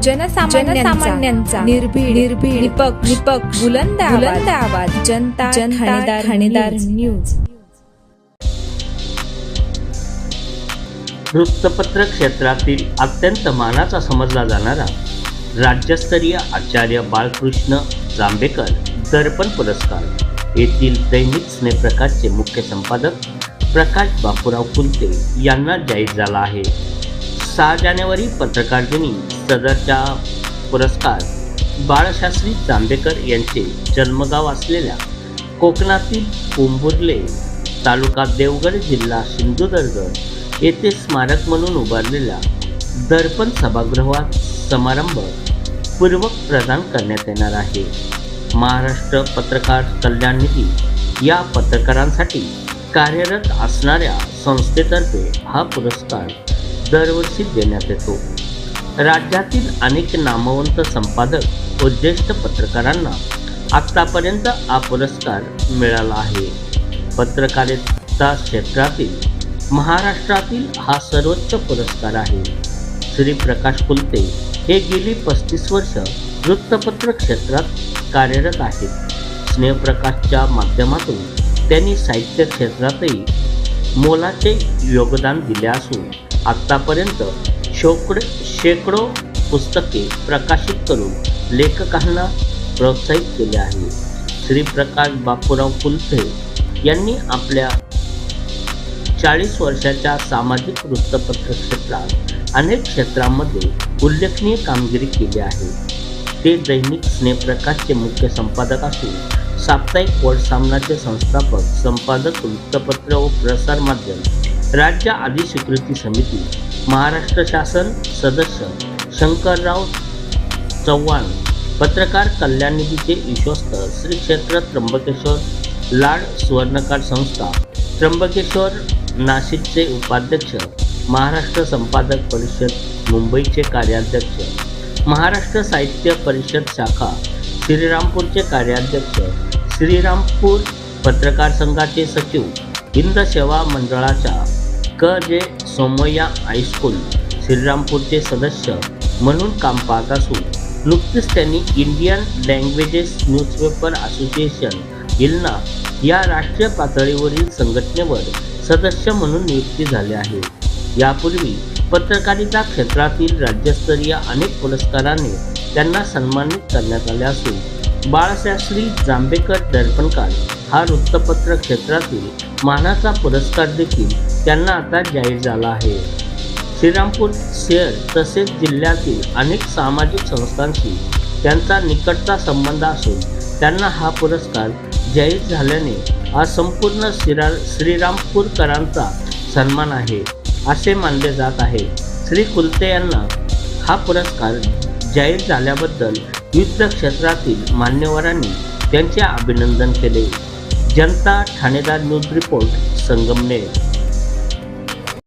जनसामान्यांचा निर्भीड निर्भीड निपक्ष निपक्ष बुलंद बुलंद आवाज. जनता जनता ठाणेदार न्यूज. वृत्तपत्र क्षेत्रातील अत्यंत मानाचा समजला जाणारा राज्यस्तरीय आचार्य बाळकृष्ण जांभेकर दर्पण पुरस्कार. येथील दैनिक स्नेहप्रकाशचे मुख्य संपादक प्रकाश बापूराव कुलते यांना जाहीर झाला आहे. सहा जानेवारी पत्रकार दिनी सदरच्या पुरस्कार. बाळशास्त्री जांभेकर यांचे जन्मगाव असलेल्या कोकणातील कुंभुर्ले तालुका देवगड जिल्हा सिंधुदुर्ग येथे स्मारक म्हणून उभारलेल्या दर्पण सभागृहात समारंभ पूर्वक प्रदान करण्यात येणार आहे. महाराष्ट्र पत्रकार कल्याण निधी या पत्रकारांसाठी कार्यरत असणाऱ्या संस्थेतर्फे हा पुरस्कार दरवर्षी देण्यात येतो. राज्यातील अनेक नामवंत संपादक व ज्येष्ठ पत्रकारांना आत्तापर्यंत हा पुरस्कार मिळाला आहे. पत्रकारिता क्षेत्रातील महाराष्ट्रातील हा सर्वोच्च पुरस्कार आहे. श्री प्रकाश कुलते हे गेली पस्तीस वर्ष वृत्तपत्र क्षेत्रात कार्यरत आहेत. स्नेहप्रकाशच्या माध्यमातून त्यांनी साहित्य क्षेत्रातही मोलाचे योगदान दिले असून आत्तापर्यंत शोकड शेकडो पुस्तके प्रकाशित करून लेखकांना प्रोत्साहित केले आहे. श्री प्रकाश बापूराव कुलथे यांनी आपल्या चाळीस वर्षाच्या सामाजिक वृत्तपत्र क्षेत्रात अनेक क्षेत्रांमध्ये उल्लेखनीय कामगिरी केली आहे. ते दैनिक स्नेहप्रकाशचे मुख्य संपादक असून साप्ताहिक वर्ड सामनाचे संस्थापक संपादक वृत्तपत्र व प्रसार माध्यम राज्य आदी स्वीकृती समिती महाराष्ट्र शासन सदस्य शंकरराव चव्हाण पत्रकार कल्याण निधीचे विश्वस्त श्री क्षेत्र त्र्यंबकेश्वर लाड सुवर्णकार संस्था त्र्यंबकेश्वर नाशिकचे उपाध्यक्ष महाराष्ट्र संपादक परिषद मुंबईचे कार्याध्यक्ष महाराष्ट्र साहित्य परिषद शाखा श्रीरामपूरचे कार्याध्यक्ष श्रीरामपूर पत्रकार संघाचे सचिव हिंद सेवा मंडळाच्या क जे सोमय्या हायस्कूल श्रीरामपूरचे सदस्य म्हणून काम पाहत असून नुकतीच त्यांनी Indian languages newspaper association ILNA या राष्ट्रीय पातळीवरील संघटनेवर सदस्य म्हणून नियुक्ती झाले आहे. यापूर्वी पत्रकारिता क्षेत्रातील राज्यस्तरीय अनेक पुरस्काराने त्यांना सन्मानित करण्यात आले असून बाळशास्त्री जांभेकर दर्पणकार हा वृत्तपत्र क्षेत्रातील मानाचा पुरस्कार देखील त्यांना आता जाहीर झाला आहे. श्रीरामपूर शहर तसेच जिल्ह्यातील अनेक सामाजिक संस्थांशी त्यांचा निकटचा संबंध असून त्यांना हा पुरस्कार जाहीर झाल्याने हा संपूर्ण श्रीरा श्रीरामपूरकरांचा सन्मान आहे असे मानले जात आहे. श्री कुलते यांना हा पुरस्कार जाहीर झाल्याबद्दल विविध क्षेत्रातील मान्यवरांनी त्यांचे अभिनंदन केले. Janata Thanedar news report Sangamner.